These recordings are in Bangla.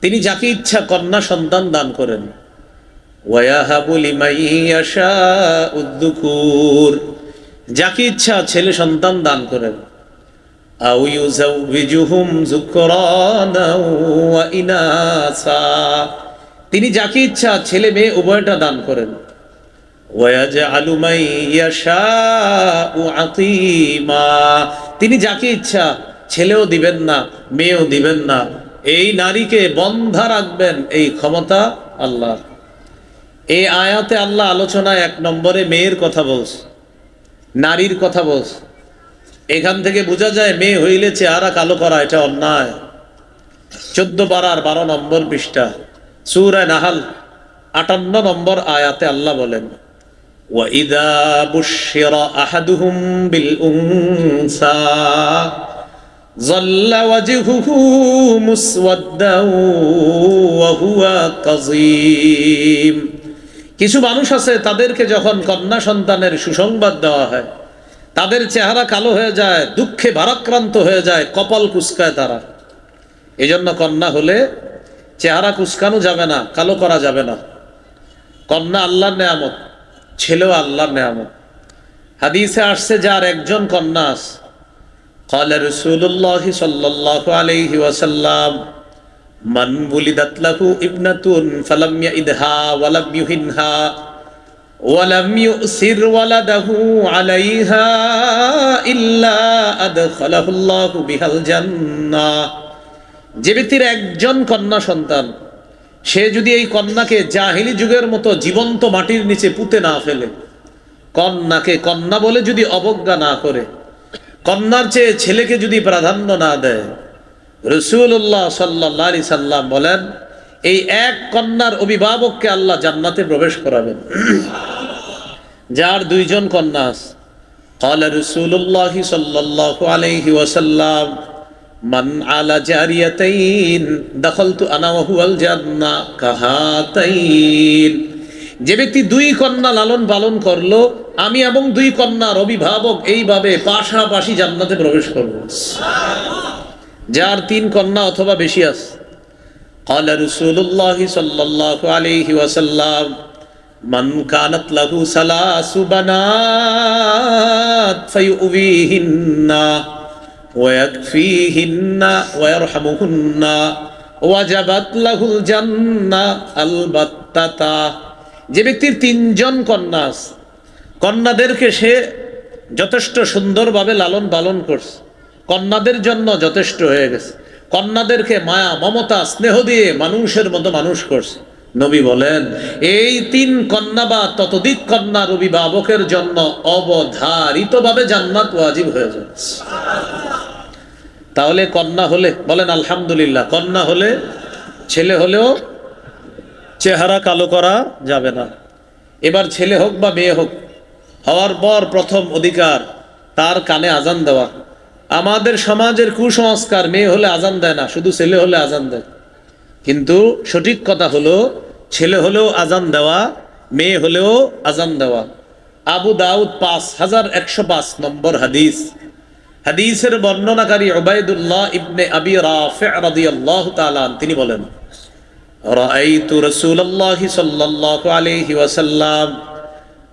তিনি যাকে ইচ্ছা কন্যা সন্তান দান করেন। যাকে ইচ্ছা ছেলে সন্তান দান করেন। তিনি যাকে ইচ্ছা ছেলে মেয়ে উভয়টা দান করেন। তিনি যাকে ইচ্ছা ছেলেও দিবেন না মেয়েও দিবেন না এই নারীকে বন্ধা রাখবেন এই ক্ষমতা আল্লাহ এই আয়াতে আল্লাহ আলোচনায় এক নম্বরে মেয়ের কথা বলস নারীর কথা বলস এখান থেকে বোঝা যায় মেয়ে হইলে চেহারা কালো করা এটা অন্যায় চোদ্দ পাড়ার বারো নম্বর পৃষ্ঠা সুরায় নাহাল আটান্ন নম্বর আয়াতে আল্লাহ বলেন وَإِذَا بُشِّرَ أَحَدُهُم بِالْأُنثَى ظل وجهه مسودا وهو كظيم কিছু মানুষ আছে তাদেরকে যখন কন্যা সন্তানের সুসংবাদ দেওয়া হয় তাদের চেহারা কালো হয়ে যায় দুঃখে ভারাক্রান্ত হয়ে যায় কপাল কুচকায় তারা এই জন্য কন্যা হলে চেহারা কুচকানো যাবে না কালো করা যাবে না কন্যা আল্লাহর নেয়ামত ছেলেও আল্লাহর নেয়ামত হাদিসে আসছে যার একজন কন্যা আছে قال رسول الله صلى الله عليه وسلم من ولدت له ابنة فلم يئدها ولم يهنها ولم يؤسر ولده عليها إلا أدخله الله بها الجنة যে ব্যক্তির একজন কন্যা সন্তান সে যদি এই কন্যাকে জাহিলি যুগের মতো জীবন্ত মাটির নিচে পুঁতে না ফেলে কন্যাকে কন্যা বলে যদি অবজ্ঞা না করে কন্যার চেয়ে ছেলেকে যদি প্রাধান্য না দেয় রসুল্লাহ সাল্লি সাল্লাম বলেন এই এক কন্যার অভিভাবককে আল্লাহ জান্নাতে প্রবেশ করাবেন যার দুইজন কন্যা আছে قال رسول الله صلى الله عليه وسلم من على جاريتين دخلت انا وهو الجنه كهاتين যে ব্যক্তি দুই কন্যা লালন পালন করলো আমি এবং দুই কন্যার অভিভাবক এইভাবে পাশাপাশি জান্নাতে প্রবেশ করব যার তিন কন্যা অথবা বেশি আছে قال رسول الله صلى الله عليه وسلم من كانت له ثلاث بنات فيؤويهن ويكفيهن ويرحمهن وجبت له الجنة البتة যে ব্যক্তির তিনজন কন্যা আছে, কন্যাদেরকে সে যথেষ্ট সুন্দরভাবে লালন পালন করছে। কন্যাদের জন্য যথেষ্ট হয়ে গেছে। কন্যাদেরকে মায়া, মমতা, স্নেহ দিয়ে মানুষের মতো মানুষ করছে। নবী বলেন, এই তিন কন্যা বা ততোধিক কন্যার অভিভাবকের জন্য অবধারিতভাবে জান্নাত ওয়াজিব হয়ে যাচ্ছে। তাহলে কন্যা হলে, বলেন আলহামদুলিল্লাহ, কন্যা হলে, ছেলে হলেও চেহারা কালো করা যাবে না। এবার ছেলে হোক বা মেয়ে হোক, হওয়ার পর প্রথম অধিকার তার কানে আজান দেওয়া। আমাদের সমাজের কুসংস্কার, মেয়ে হলে আজান দেয় না, শুধু ছেলে হলে আজান দেয়। কিন্তু সঠিক কথা হলো, ছেলে হলেও আজান দেওয়া, মেয়ে হলেও আজান দেওয়া। আবু দাউদ পাঁচ হাজার একশো পাঁচ নম্বর হাদিস। হাদিসের বর্ণনাকারী ওবায়দুল্লাহ ইবনে আবি রাফে তিনি বলেন رأيت رسول الله صلى الله عليه وسلم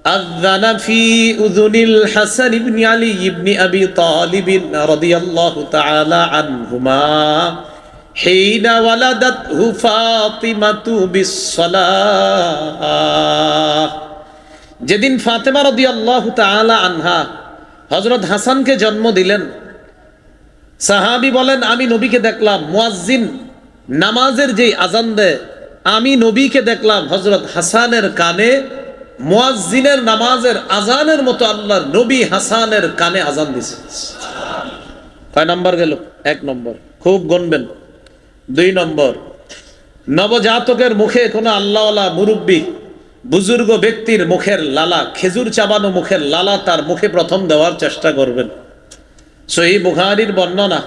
أذن في أذن الحسن بن علي بن أبي طالب رضي الله تعالى عنهما حين ولدته فاطمة بالصلاة যেদিন ফাতেমা রদি আল্লাহ তালা আনহা হজরত হাসানকে জন্ম দিলেন সাহাবি বলেন আমি নবীকে দেখলাম মুয়াজ্জিন নামাজের যেই আজান দেয়, আমি নবীকে দেখলাম হজরত হাসানের কানে, মুয়াজ্জিনের নামাজের আজানের মতো আল্লাহর নবী হাসানের কানে আজান দিছে। কয় নম্বর গেল? এক নম্বর। খুব গণবেন। দুই নম্বর। নবজাতকের মুখে কোনো আল্লাহওয়ালা মুরব্বী, বুজুর্গ ব্যক্তির মুখের লালা, খেজুর চাবানো মুখের লালা তার মুখে প্রথম দেওয়ার চেষ্টা করবেন। সহি বুখারির বর্ণনা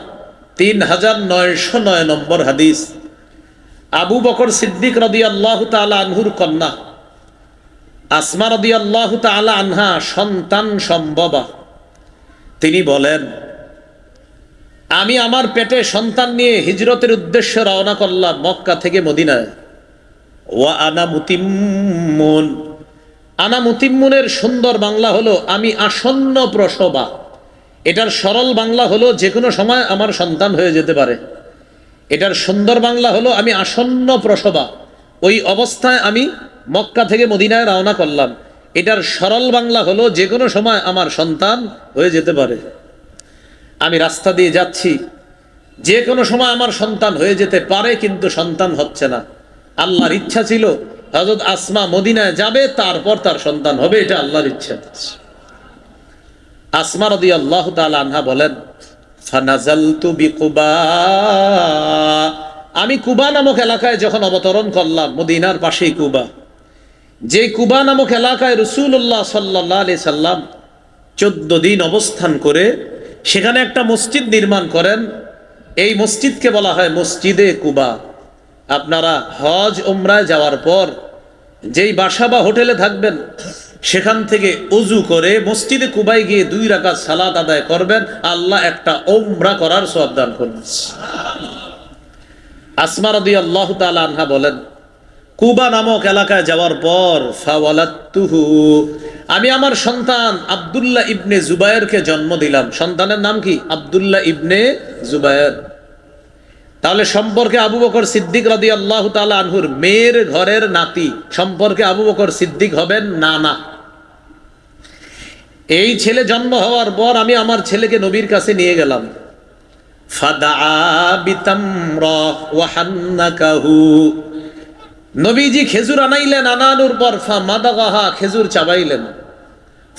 তিন হাজার নয়শো নয় নম্বর হাদিস। আবু বকর সিদ্দিক রদি আল্লাহ তালা আনহুর কন্যা। আসমা রদি আল্লাহ তালা আনহা সন্তান সম্ভবা। তিনি বলেন, আমি আমার পেটে সন্তান নিয়ে হিজরতের উদ্দেশ্যে রওনা করলাম মক্কা থেকে মদিনায়। ওয়া আনা মুতিম্মুন। আনা মুতিম্মুনের সুন্দর বাংলা হলো, আমি আসন্ন প্রসবা। এটার সরল বাংলা হলো যে কোনো সময় আমার সন্তান হয়ে যেতে পারে। এটার সুন্দর বাংলা হলো আমি আসন্ন প্রসবা। ওই অবস্থায় আমি মক্কা থেকে মদিনায় রওনা করলাম। এটার সরল বাংলা হলো যে কোনো সময় আমার সন্তান হয়ে যেতে পারে। আমি রাস্তা দিয়ে যাচ্ছি। যে কোনো সময় আমার সন্তান হয়ে যেতে পারে, কিন্তু সন্তান হচ্ছে না। আল্লাহর ইচ্ছা ছিল হজরত আসমা মদিনায় যাবে, তারপর তার সন্তান হবে, এটা আল্লাহর ইচ্ছা। আসমা রদি আল্লাহ আনহা বলেন আমি কুবা নামক এলাকায় যখন অবতরণ করলাম, মদিনার পাশেই কুবা। যে কুবা নামক এলাকায় রসুল্লাহ সাল্লাহ আলি সাল্লাম চোদ্দ দিন অবস্থান করে, সেখানে একটা মসজিদ নির্মাণ করেন। এই মসজিদকে বলা হয় মসজিদে কুবা। আপনারা হজ ওমরায় যাওয়ার পর যেই বাসা বা হোটেলে থাকবেন সেখান থেকে অজু করে মসজিদে কুবাই গিয়ে দুই রাকাত সালাত আদায় করবেন, আল্লাহ একটা ওমরা করার সব দান করবেন। আসমা রদি আল্লাহ আনহা বলেন, কুবা নামক এলাকায় যাওয়ার পর ফাওয়ালাত্তুহু, আমি আমার সন্তান আবদুল্লাহ ইবনে জুবায়েরকে জন্ম দিলাম। সন্তানের নাম কি? আব্দুল্লাহ ইবনে জুবায়ের। তাহলে সম্পর্কে আবু বকর সিদ্দিক রাদি আল্লাহ তাআলা আনহুর মেয়ের ঘরের নাতি সম্পর্কে আবু বকর সিদ্দিক হবেন নানা। এই ছেলে জন্ম হওয়ার পর আমি আমার ছেলেকে নবীর কাছে নিয়ে গেলাম। নবীজি খেজুর আনাইলেন, আনানোর পর ফা মাদাগাহা খেজুর চাবাইলেন।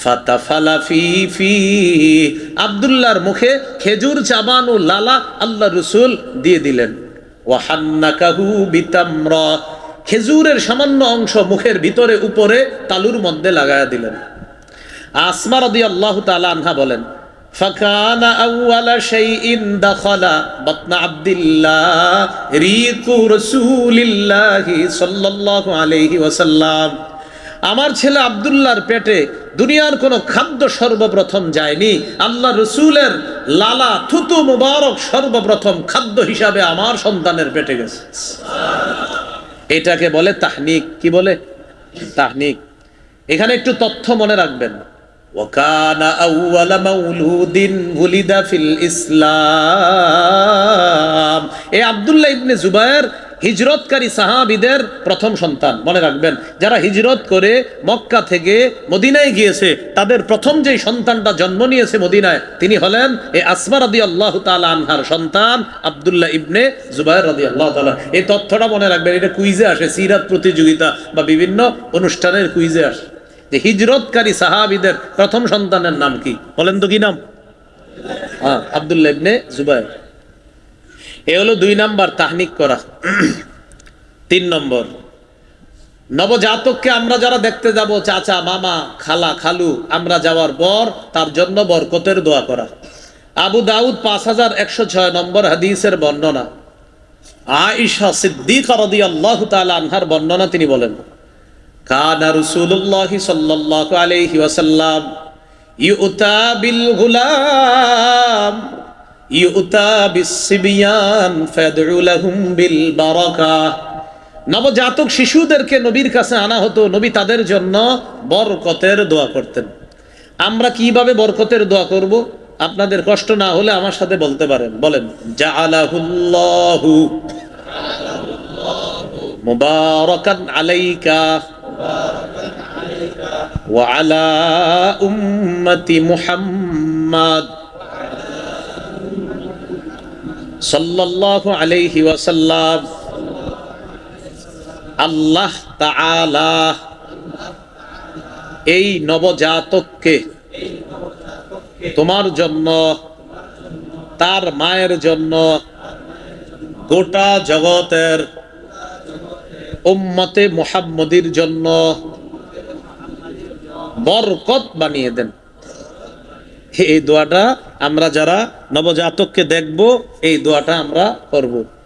ফাতাফালা ফি ফি আব্দুল্লাহর মুখে খেজুর চাবানো লালা আল্লাহ রসুল দিয়ে দিলেন ওয়াহান্নাকাহু বিতামরা খেজুরের সামান্য অংশ মুখের ভিতরে উপরে তালুর মধ্যে লাগায়া দিলেন আসমা রাদিয়াল্লাহু তাআলা আনহা বলেন فكان أول شيء دخل بطن عبد الله ريق رسول الله صلى الله عليه وسلم আমার ছেলে আব্দুল্লাহর পেটে দুনিয়ার কোনো খাদ্য সর্বপ্রথম যায়নি। আল্লাহ রসুলের লালা থুতু মুবারক সর্বপ্রথম খাদ্য হিসাবে আমার সন্তানের পেটে গেছে। এটাকে বলে তাহনিক। কি বলে? তাহনিক। এখানে একটু তথ্য মনে রাখবেন। ইসলাম। এ আবদুল্লাহ ইবনে জুবায়ের হিজরতকারী সাহাবিদের প্রথম সন্তান। মনে রাখবেন, যারা হিজরত করে মক্কা থেকে মদিনায় গিয়েছে, তাদের প্রথম যেই সন্তানটা জন্ম নিয়েছে মদিনায়, তিনি হলেন এ আসমা রাদি আল্লাহ আনহার সন্তান আব্দুল্লাহ ইবনে জুবায়ের রাদি আল্লাহ তালা এই তথ্যটা মনে রাখবেন, এটা কুইজে আসে, সিরাত প্রতিযোগিতা বা বিভিন্ন অনুষ্ঠানের কুইজে আসে। যে হিজরতকারী সাহাবিদের প্রথম সন্তানের নাম কি? বলেন তো কি নাম? হ্যাঁ আবদুল্লাহ ইবনে জুবাইর। এ হলো দুই নাম্বার তাহনিক করা। তিন নম্বর, নবজাতককে আমরা যারা দেখতে যাব, চাচা, মামা, খালা, খালু, আমরা যাওয়ার পর তার জন্য বরকতের দোয়া করা। আবু দাউদ পাঁচ হাজার একশো ছয় নম্বর হাদিসের বর্ণনা। আইসা সিদ্দিক আনহার বর্ণনা তিনি বলেন, কানা রসুল্লাহ সাল্লাহ আলহি ওয়াসাল্লাম ইউতা বিল গুলাম। বিসিবিয়ান বিল নবজাতক শিশুদেরকে নবীর কাছে আনা হতো, নবী তাদের জন্য বরকতের দোয়া করতেন। আমরা কীভাবে বরকতের দোয়া করব? আপনাদের কষ্ট না হলে আমার সাথে বলতে পারেন। বলেন যা আলাহুল্লাহু আলাইকা ওয়ালা উম্মতি মুহাম্মাদ। সাল্লাহ আলাইহি ওয়াসাল্লাম, আল্লাহ তাআলা এই নবজাতককে তোমার জন্য, তার মায়ের জন্য গোটা জগতের উম্মতে মোহাম্মদির জন্য বরকত বানিয়ে দেন। এই দোয়াটা আমরা যারা নবজাতককে দেখব এই দোয়াটা আমরা করব।